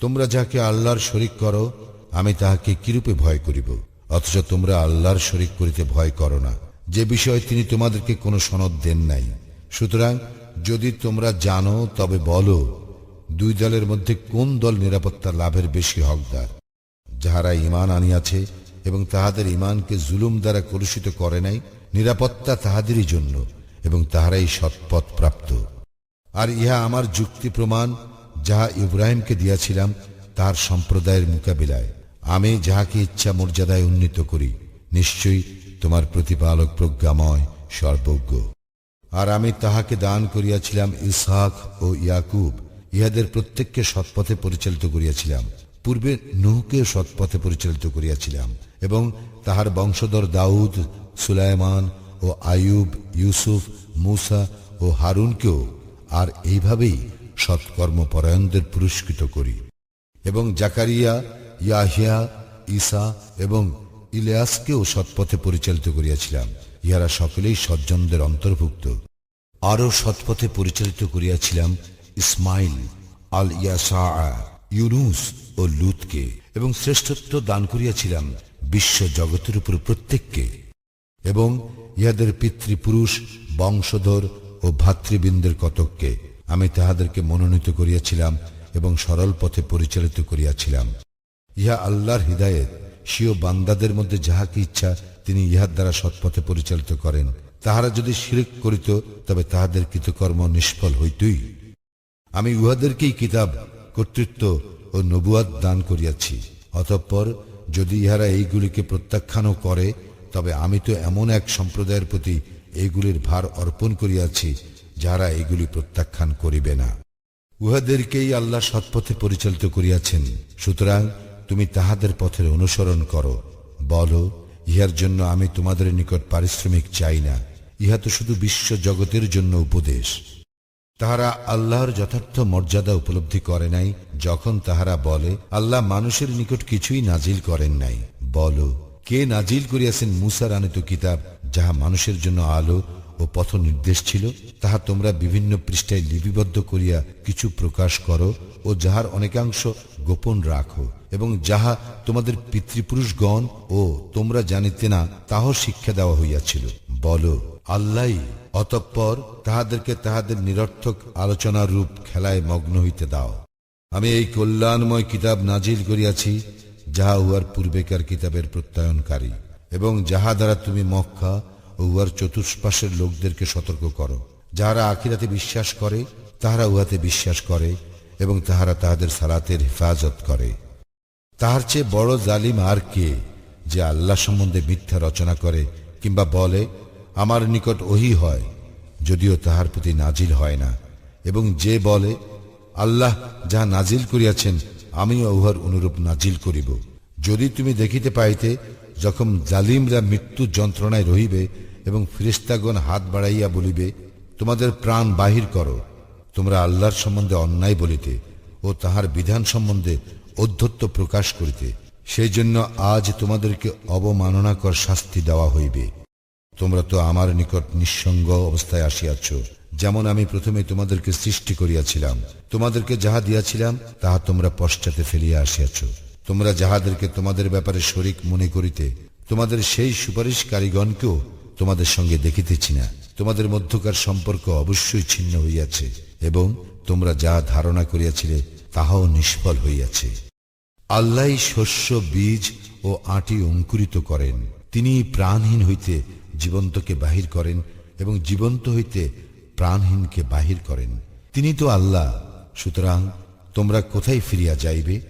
তোমরা যাকে আল্লাহর শরিক করো, আমি তাহাকে কিরূপে ভয় করিব? অথচ তোমরা আল্লাহর শরিক করিতে ভয় করো না। যে বিষয়ে তিনি তোমাদেরকে কোনো সনদ দেন নাই। সুতরাং যদি তোমরা জানো, তবে বলো, দুই দলের মধ্যে কোন দল নিরাপত্তা লাভের বেশি হকদার? যাহারা ইমান আনিয়াছে এবং তাহাদের ইমানকে জুলুম দ্বারা কলুষিত করে নাই, নিরাপত্তা তাহাদেরই জন্য, এবং তাহারাই সৎপথ প্রাপ্ত। আর ইহা আমার যুক্তি প্রমাণ যাহা ইব্রাহিমকে দিয়াছিলাম, তার সম্প্রদায়ের মোকাবিলায়। আমি যাহাকে ইচ্ছা মর্যাদায় উন্নীত করি, নিশ্চয়ই তোমার প্রতিপালক প্রজ্ঞাময়, সর্বজ্ঞ। আর আমি তাহাকে দান করিয়াছিলাম ইসহাক ও ইয়াকুব, ইহাদের প্রত্যেককে সৎপথে পরিচালিত করিয়াছিলাম। পূর্বে নুহকে সৎপথে পরিচালিত করিয়াছিলাম এবং তাহার বংশধর দাউদ, সুলাইমান ও আয়ুব ইউসুফ, মুসা ও হারুনকেও আর এইভাবেই সৎকর্মপরায়ণদের পুরস্কৃত করি। এবং জাকারিয়া, ইয়াহিয়া, ঈসা এবং ইলিয়াসকেও সৎপথে পরিচালিত করিয়াছিলাম। ইহারা সকলেই সজ্জনদের অন্তর্ভুক্ত। আরও সৎপথে পরিচালিত করিয়াছিলাম ইসমাইল আল ইয়াসা ইউনুস ও লুতকে। এবং শ্রেষ্ঠত্ব দান করিয়াছিলাম বিশ্ব জগতের উপর প্রত্যেককে। এবং ইহাদের পিতৃপুরুষ, বংশধর ও ভাতৃবৃন্দের কতককে। আমি তাহাদেরকে মনোনীত করিয়াছিলাম এবং সরল পথে পরিচালিত করিয়াছিলাম। ইহা আল্লাহর হৃদায়ত। স্বীয় বান্দাদের মধ্যে যাহাকে ইচ্ছা, তিনি ইহার দ্বারা সৎপথে পরিচালিত করেন। তাহারা যদি শিরিক করিত, তবে তাহাদের কৃতকর্ম নিষ্ফল হইতই। আমি উহাদেরকেই কিতাব, কর্তৃত্ব ও নবুয়াদ দান করিয়াছি। অতঃপর যদি ইহারা এইগুলিকে প্রত্যাখ্যানও করে, তবে আমি তো এমন এক সম্প্রদায়ের প্রতি এইগুলির ভার অর্পণ করিয়াছি যাহারা এগুলি প্রত্যাখ্যান করিবে না। উহাদেরকেই আল্লাহ সৎপথে পরিচালিত করিয়াছেন। সুতরাং তুমি তাহাদের পথের অনুসরণ করো। বলো, ইহার জন্য আমি তোমাদের নিকট পারিশ্রমিক চাই না। ইহা তো শুধু বিশ্ব জগতের জন্য উপদেশ। তাহারা আল্লাহর যথার্থ মর্যাদা উপলব্ধি করে নাই। যখন তাহারা বলে, আল্লাহ মানুষের নিকট কিছুই নাজিল করেন নাই। বলো, কে নাজিল করিয়াছেন মুসার আনিত কিতাব, যাহা মানুষের জন্য আলো ও পথ নির্দেশ ছিল, তাহা তোমরা বিভিন্ন পৃষ্ঠায় লিপিবদ্ধ করিয়া কিছু প্রকাশ করো ও যাহার অনেকাংশ গোপন রাখো এবং যাহা তোমাদের পিতৃপুরুষগণ ও তোমরা জানিতে না তাহ শিক্ষা দেওয়া হইয়াছিল। বলো আল্লাহ অতঃপর তাহাদেরকে তাহাদের নিরর্থক আলোচনার রূপ খেলায় মগ্ন হইতে দাও। আমি এই কল্যাণময় কিতাব নাজিল করিয়াছি, যাহা উহার পূর্বেকার কিতাবের প্রত্যয়নকারী এবং যাহা দ্বারা তুমি মক্কা উহার চতুষ্পাশের লোকদেরকে সতর্ক করো। যাহারা আখিরাতে বিশ্বাস করে, তাহারা উহাতে বিশ্বাস করে এবং তাহারা তাহাদের সালাতের হেফাজত করে। তাহার চেয়ে বড় জালিম আর কে যে আল্লাহ সম্বন্ধে মিথ্যা রচনা করে কিংবা বলে, আমার নিকট ওহি হয়, যদিও তাহার প্রতি নাজিল হয় না। এবং যে বলে, আল্লাহ যাহা নাজিল করিয়াছেন, আমিও উহার অনুরূপ নাজিল করিব। যদি তুমি দেখিতে পাইতে, যখন জালিমরা মৃত্যু যন্ত্রণায় রহিবে এবং ফিরিস্তাগণ হাত বাড়াইয়া বলিবে, তোমাদের প্রাণ বাহির করো। তোমরা আল্লাহর সম্বন্ধে অন্যায় বলিতে ও তাহার বিধান সম্বন্ধে অধ্যত্ব প্রকাশ করিতে। সেই জন্য আজ তোমাদেরকে অবমাননাকর শাস্তি দেওয়া হইবে। তোমরা তো আমার নিকট নিঃসঙ্গ অবস্থায় আসিয়াছ। যেমন আমি প্রথমে তোমাদেরকে সৃষ্টি করিয়াছিলাম, তোমাদেরকে যাহা দিয়াছিলাম, তাহা তোমরা পশ্চাতে ফেলিয়া আসিয়াছ। তোমরা যাহাদেরকে তোমাদের ব্যাপারে শরিক মনে করিতে, তোমাদের সেই সুপারিশকারীগণকেও তোমাদের সঙ্গে দেখিতেছি না। তোমাদের মধ্যকার সম্পর্ক অবশ্যই ছিন্ন হইয়াছে এবং তোমরা যা ধারণা করিয়াছিলে তাহাও নিষ্ফল হইয়াছে। আল্লাহ শস্য, বীজ ও আটি অঙ্কুরিত করেন। তিনি প্রাণহীন হইতে জীবন্তকে বাহির করেন এবং জীবন্ত হইতে প্রাণহীনকে বাহির করেন। তিনি তো আল্লাহ, সুতরাং তোমরা কোথায় ফিরিয়া যাইবে?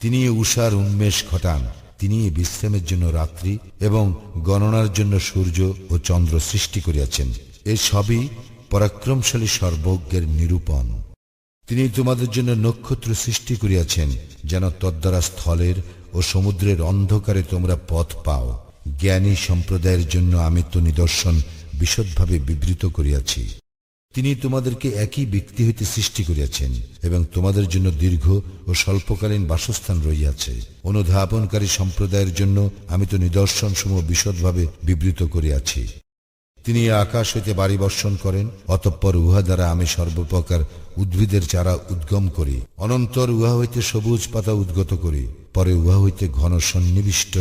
তিনি উষার উন্মেষ ঘটান। তিনি বিশ্রামের জন্য রাত্রি এবং গণনার জন্য সূর্য ও চন্দ্র সৃষ্টি করিয়াছেন। এ সবই পরাক্রমশালী সর্বজ্ঞের নিরূপণ। তিনি তোমাদের জন্য নক্ষত্র সৃষ্টি করিয়াছেন, যেন তদ্বারা স্থলের ও সমুদ্রের অন্ধকারে তোমরা পথ পাও। জ্ঞানী সম্প্রদায়ের জন্য আমি তো নিদর্শন বিশদভাবে বিবৃত করিয়াছি। তিনি তোমাদেরকে একই ব্যক্তি হইতে সৃষ্টি করিয়াছেন এবং তোমাদের জন্য দীর্ঘ ও স্বল্পকালীন বাসস্থান রইয়াছে অনুধাবনকারী সম্প্রদায়ের জন্য আমি তো নিদর্শন সমূহ বিশদভাবে বিবৃত করিয়াছি। তিনি আকাশ হইতে বাড়ি বর্ষণ করেন, অতঃপর উহা দ্বারা আমি সর্বপ্রকার উদ্ভিদের চারা উদ্গম করি। অনন্তর উহা হইতে সবুজ পাতা উদ্গত করি, পরে উহা হইতে ঘন সন্নিবিষ্ট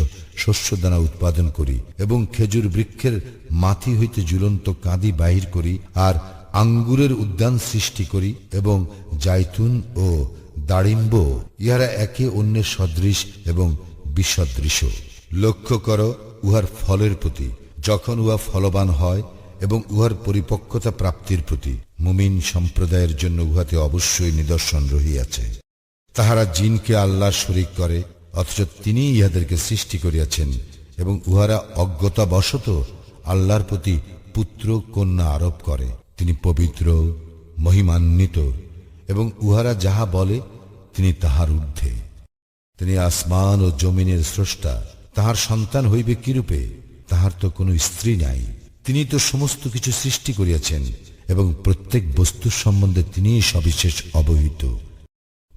শস্যদানা উৎপাদন করি এবং খেজুর বৃক্ষের মাথি হইতে ঝুলন্ত কাঁদি বাহির করি, আর আঙ্গুরের উদ্যান সৃষ্টি করি এবং জাইতুন ও দাড়িম্ব ইহারা একে অন্যের সদৃশ এবং বিসদৃশ। লক্ষ্য কর, উহার ফলের প্রতি, যখন উহা ফলবান হয় এবং উহার পরিপক্কতা প্রাপ্তির প্রতি, মুমিন সম্প্রদায়ের জন্য উহাতে অবশ্যই নিদর্শন রহিয়াছে। তাহারা জিনকে আল্লাহর শরিক করে, অথচ তিনি ইহাদেরকে সৃষ্টি করিয়াছেন এবং উহারা অজ্ঞতাবশত আল্লাহর প্রতি পুত্র কন্যা আরোপ করে। তিনি পবিত্র, মহিমান্বিত এবং উহারা যাহা বলে, তিনি তাহার ঊর্ধ্বে। তিনি আসমান ও জমিনের স্রষ্টা, তাহার সন্তান হইবে কিরূপে? তাহার তো কোনো স্ত্রী নাই। তিনি তো সমস্ত কিছু সৃষ্টি করিয়াছেন এবং প্রত্যেক বস্তুর সম্বন্ধে তিনি সবিশেষ অবহিত।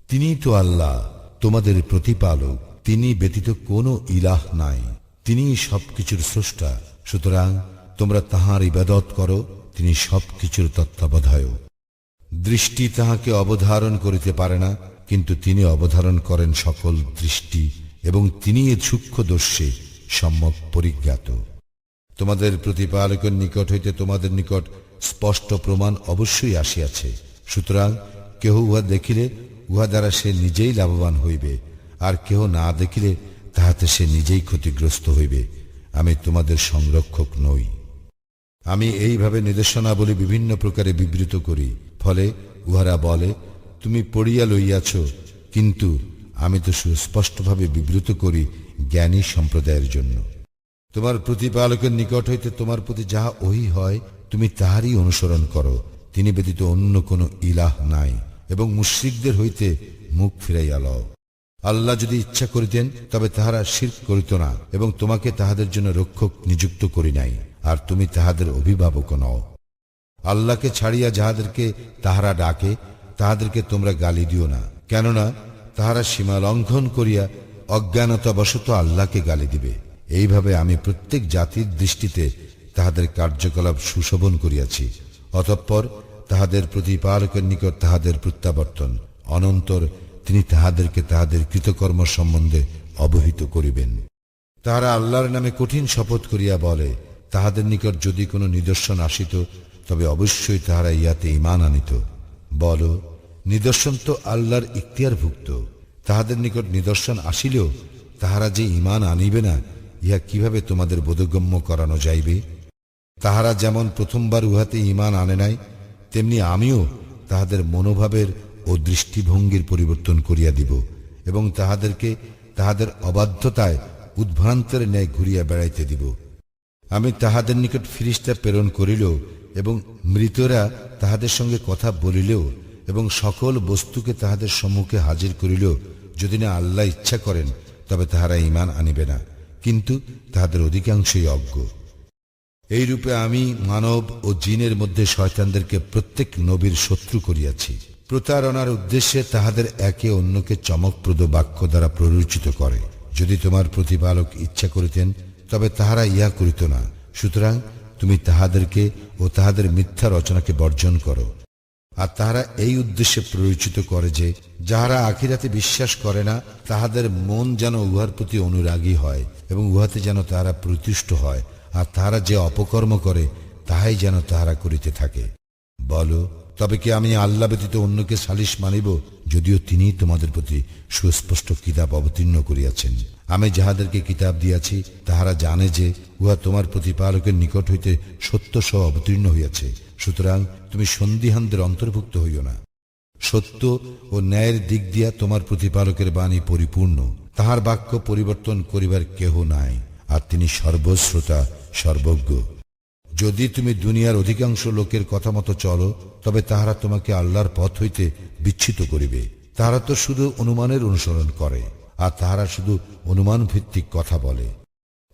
তিনি তো আল্লাহ, তোমাদের প্রতিপালক তিনি ব্যতীত কোনো ইলাহ নাই। তিনি সবকিছুর স্রষ্টা। সুতরাং তোমরা তাহার ইবাদত করো তিনি সবকিছুর তত্ত্বাবধায়ক। দৃষ্টি তাহাকে অবধারণ করিতে পারে না, কিন্তু তিনি অবধারণ করেন সকল দৃষ্টি এবং তিনি এ সূক্ষ্মদর্শে সম্যক পরিজ্ঞাত। তোমাদের প্রতিপালকের নিকট হইতে তোমাদের নিকট স্পষ্ট প্রমাণ অবশ্যই আসিয়াছে। সুতরাং কেহ উহা দেখিলে উহা দ্বারা সে নিজেই লাভবান হইবে, আর কেহ না দেখিলে তাহাতে সে নিজেই ক্ষতিগ্রস্ত হইবে। আমি তোমাদের সংরক্ষক নই। আমি এইভাবে নির্দেশনাবলী বিভিন্ন প্রকারে বিবৃত করি। ফলে উহারা বলে, তুমি পড়িয়া লইয়াছ, কিন্তু আমি তো সুস্পষ্টভাবে বিবৃত করি জ্ঞানী সম্প্রদায়ের জন্য। তোমার প্রতিপালকের নিকট হইতে তোমার প্রতি যাহা ওহি হয়, তুমি তাহারই অনুসরণ করো। তিনি ব্যতীত অন্য কোনো ইলাহ নাই, এবং মুশ্রিকদের হইতে মুখ ফিরাইয়া লও। আল্লাহ যদি ইচ্ছা করিতেন, তবে তাহারা শির করিত না, এবং তোমাকে তাহাদের জন্য রক্ষক নিযুক্ত করি নাই। আর তুমি তাহাদের অভিভাবক নও। আল্লাহকে ছাড়িয়া যাহাদেরকে তাহারা ডাকে, তাহাদেরকে তোমরা গালি দিও না। কেননা তাহারা সীমা লঙ্ঘন করিয়া অজ্ঞানতাবশত আল্লাহকে গালি দিবে। এইভাবে আমি প্রত্যেক জাতির দৃষ্টিতে তাহাদের কার্যকলাপ সুশোভন করিয়াছি। অতঃপর তাহাদের প্রতিপালকের নিকট তাহাদের প্রত্যাবর্তন। অনন্তর তিনি তাহাদেরকে তাহাদের কৃতকর্ম সম্বন্ধে অবহিত করিবেন। তাহারা আল্লাহর নামে কঠিন শপথ করিয়া বলে তাহাদের নিকট যদি কোনো নিদর্শন আসিত, তবে অবশ্যই তাহারা ইয়াতে ইমান আনিত। বল, নিদর্শন তো আল্লাহর ইখতিয়ারভুক্ত। তাহাদের নিকট নিদর্শন আসিলেও তাহারা যে ইমান আনিবে না, ইহা কীভাবে তোমাদের বোধগম্য করানো যাইবে? তাহারা যেমন প্রথমবার উহাতে ইমান আনে নাই, তেমনি আমিও তাহাদের মনোভাবের ও দৃষ্টিভঙ্গির পরিবর্তন করিয়া দিব এবং তাহাদেরকে তাহাদের অবাধ্যতায় উদ্ভ্রান্তের ন্যায় ঘুরিয়া বেড়াইতে দিব। আমি তাহাদের নিকট ফিরিস্তা প্রেরণ করিলেও এবং মৃতরা তাহাদের সঙ্গে কথা বলিলেও এবং সকল বস্তুকে তাহাদের সম্মুখে হাজির করিলেও যদি না আল্লাহ ইচ্ছা করেন, তবে তাহারা ইমান আনিবে না। কিন্তু তাহাদের অধিকাংশই অজ্ঞ। এই রূপে আমি মানব ও জিনের মধ্যে শয়তানদেরকে প্রত্যেক নবীর শত্রু করিয়াছি। প্রতারণার উদ্দেশ্যে তাহাদের একে অন্যকে চমকপ্রদ বাক্য দ্বারা প্ররোচিত করে। যদি তোমার প্রতিপালক ইচ্ছা করিতেন তবে তাহারা ইহা করিত না। সুতরাং তুমি তাহাদেরকে ও তাহাদের মিথ্যা রচনাকে বর্জন করো। আর তাহারা এই উদ্দেশ্যে প্ররোচিত করে যে, যাহারা আখিরাতে বিশ্বাস করে না, তাহাদের মন যেন উহার প্রতি অনুরাগী হয় এবং উহাতে যেন তাহারা প্রতিষ্ঠ হয়, আর তাহারা যে অপকর্ম করে, তাহাই যেন তাহারা করিতে থাকে। বলো, তবে কি আমি আল্লাহ ব্যতীত অন্যকে সালিশ মানিব, যদিও তিনি তোমাদের প্রতি সুস্পষ্ট কিতাব অবতীর্ণ করিয়াছেন? আমি যাহাদেরকে কিতাব দিয়াছি, তাহারা জানে যে উহা তোমার প্রতিপালকের নিকট হইতে সত্য সহ অবতীর্ণ হইয়াছে। সুতরাং তুমি সন্দিহানদের অন্তর্ভুক্ত হইও না। সত্য ও ন্যায়ের দিক দিয়া তোমার প্রতিপালকের বাণী পরিপূর্ণ। তাহার বাক্য পরিবর্তন করিবার কেহ নাই, আর তিনি সর্বশ্রোতা, সর্বজ্ঞ। যদি তুমি দুনিয়ার অধিকাংশ লোকের কথা মতো চলো, তবে তাহারা তোমাকে আল্লাহর পথ হইতে বিচ্ছিত করিবে। তাহারা তো শুধু অনুমানের অনুসরণ করে। আর তাহারা শুধু অনুমান ভিত্তিক কথা বলে।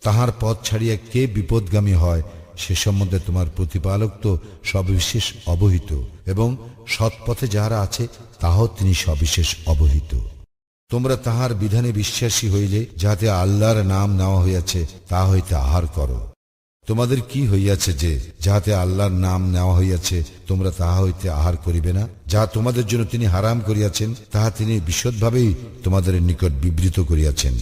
তাহার পথ ছাড়িয়া কে বিপদগামী হয়, সে সম্বন্ধে তোমার প্রতিপালক তো সবিশেষ অবহিত, এবং সৎপথে যাহারা আছে, তাহাও তিনি সবিশেষ অবহিত। তোমরা তাহার বিধানে বিশ্বাসী হইলে, যাহাতে আল্লাহর নাম নেওয়া হইয়াছে, তা হইতে আহার করো। তোমাদের কি হইয়াছে যে, যাহাতে আল্লাহর নাম নেওয়া হইয়াছে, তোমরা তাহা হইতে আহার করিবে না? যাহা তোমাদের জন্য তিনি হারাম করিয়াছেন, তাহা তিনি বিশদভাবেই তোমাদের নিকট বিবৃত করিয়াছেন।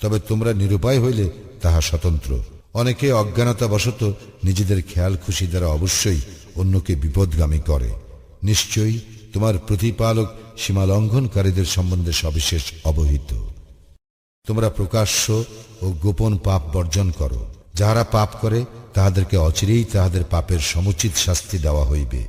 তবে তোমরা নিরুপায় হইলে তাহা স্বতন্ত্র। অনেকে অজ্ঞানতাবশত নিজেদের খেয়াল খুশি দ্বারা অবশ্যই অন্যকে বিপদগামী করে। নিশ্চয়ই তোমার প্রতিপালক সীমা লঙ্ঘনকারীদের সম্বন্ধে সবিশেষ অবহিত। তোমরা প্রকাশ্য ও গোপন পাপ বর্জন করো। যাহারা পাপ করে তাহাদেরকে অচিরেই তাহাদের পাপের সমুচিত শাস্তি দেওয়া হইবে।